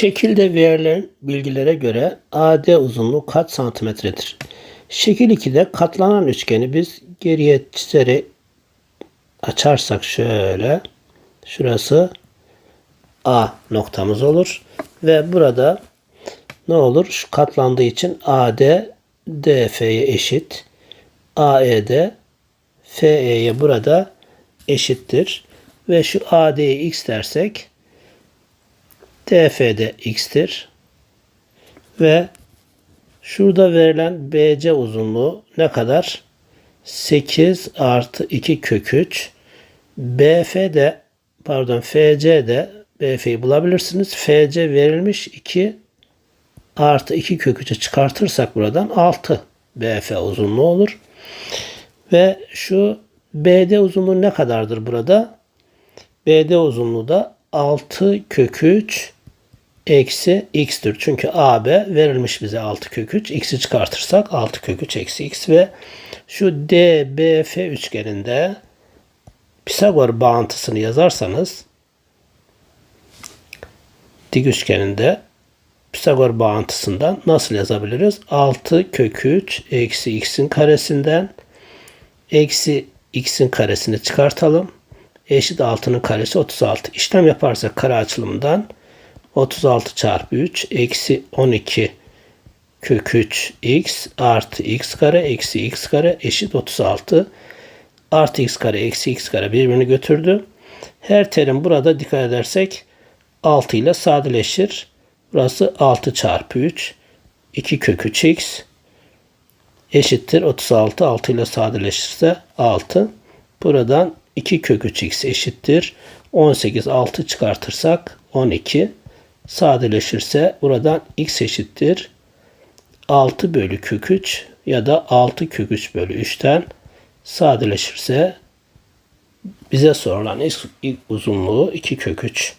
Şekilde verilen bilgilere göre AD uzunluğu kaç santimetredir? Şekil 2'de katlanan üçgeni biz geriye çizerek açarsak şöyle şurası A noktamız olur ve burada ne olur? Şu katlandığı için AD DF'ye eşit. AED FE'ye burada eşittir. Ve şu AD'ye x dersek DF'de x'tir. Ve şurada verilen BC uzunluğu ne kadar? 8 artı 2 kök 3. BF'de pardon FC'de BF'yi bulabilirsiniz. FC verilmiş 2 artı 2 kök 3'ü çıkartırsak buradan 6 BF uzunluğu olur. Ve şu BD uzunluğu ne kadardır burada? BD uzunluğu da 6 kök 3 eksi x'tir. Çünkü AB verilmiş bize 6 kök 3. X'i çıkartırsak 6 kök 3 eksi x ve şu DBF üçgeninde Pisagor bağıntısını yazarsanız dik üçgeninde Pisagor bağıntısından nasıl yazabiliriz? 6 kök 3 eksi x'in karesinden eksi x'in karesini çıkartalım. Eşit 6'nın karesi 36. İşlem yaparsak kare açılımından 36 çarpı 3 eksi 12 kök 3 x artı x kare eksi x kare eşit 36 artı x kare eksi x kare birbirini götürdü. Her terim burada dikkat edersek 6 ile sadeleşir. Burası 6 çarpı 3 2 kök 3 x eşittir 36 6 ile sadeleşirse 6. Buradan 2 kök 3 x eşittir 18 6 çıkartırsak 12 sadeleşirse buradan x eşittir 6 bölü kök 3 ya da 6 kök 3 bölü 3'ten sadeleşirse bize sorulan ilk uzunluğu 2 kök 3